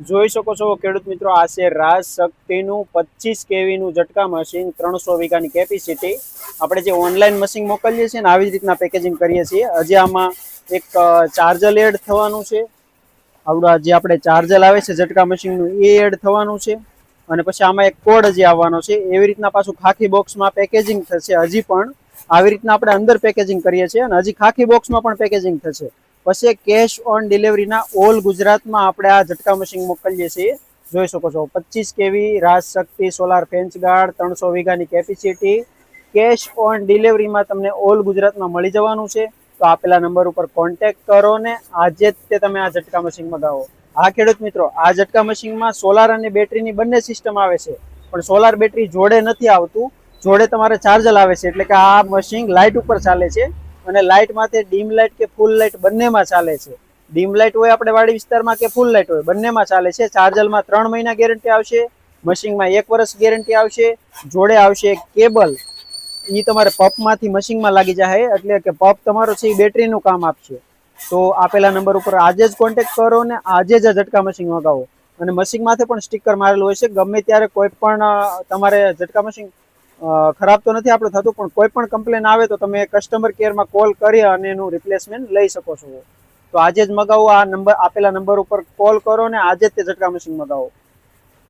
જોઈ શકો છો ખેડૂત મિત્રો, આ છે રાજ શક્તિનું પચીસ કેવીનું ઝટકા મશીન, ત્રણસો વીઘાની કેપેસિટી આપણે જે ઓનલાઈન મશીન મોકલીએ છીએ ને, આવી જ રીતના પેકેજિંગ કરીએ છીએ. હજી આમાં એક ચાર્જર એડ થવાનું છે. આવડા જે આપણે ચાર્જર આવે છે ઝટકા મશીનનું, એ એડ થવાનું છે. અને પછી આમાં એક કોડ હજી આવવાનો છે. એવી રીતના પાછું ખાખી બોક્સમાં પેકેજિંગ થશે. હજી પણ આવી રીતના આપણે અંદર પેકેજિંગ કરીએ છીએ અને હજી ખાખી બોક્સમાં પણ પેકેજિંગ થશે. પછી કેશ ઓન ડિલિવરીના ઓલ ગુજરાતમાં આપણે આ ઝટકા મશીન મોકલીએ છીએ. જોઈ શકો છો પચીસ કેવી Raj Shakti solar fence guard ત્રણસો વીઘાની કેપેસિટી કેશ ઓન ડિલિવરીમાં તમને ઓલ ગુજરાતમાં મળી જવાનું છે. તો આપેલા નંબર ઉપર કોન્ટેક્ટ કરો ને આજે જ તે તમે આ ઝટકા મશીન મગાવો હા, ખેડૂત મિત્રો, આ ઝટકા મશીનમાં સોલાર અને બેટરીની બંને સિસ્ટમ આવે છે. પણ સોલાર બેટરી જોડે નથી આવતું, જોડે તમારે ચાર્જર આવે છે. એટલે કે આ મશીન લાઇટ ઉપર ચાલે છે. અને લાઇટમાંથી ડીમ લાઇટ કે ફૂલ લાઇટ બંનેમાં ચાલે છે. ડીમ લાઇટ હોય આપણે વાડી વિસ્તારમાં કે ફૂલ લાઇટ હોય, બંનેમાં ચાલે છે. ચાર્જરમાં ત્રણ મહિના ગેરંટી આવશે મશીનમાં એક વર્ષ ગેરંટી આવશે, જોડે આવશે કેબલ એ તમારે પંપમાંથી મશીનમાં લાગી જાય, એટલે કે પંપ તમારો છે એ બેટરીનું કામ આપશે. તો આપેલા નંબર ઉપર આજે જ કોન્ટેક્ટ કરો ને આજે જ ઝટકા મશીન મગાવો અને મશીન માથે પણ સ્ટીકર મારેલું હોય છે. ગમે ત્યારે કોઈ પણ તમારે ઝટકા મશીન ખરાબ તો નથી આપણે થતું, પણ કોઈ પણ કમ્પ્લેન આવે તો તમે કસ્ટમર કેરમાં કોલ કરી અને એનું રિપ્લેસમેન્ટ લઈ શકો છો. તો આજે જ મગાવો, આ નંબર આપેલા નંબર ઉપર કોલ કરો ને આજે જ તે ઝટકા મશીન મગાવો.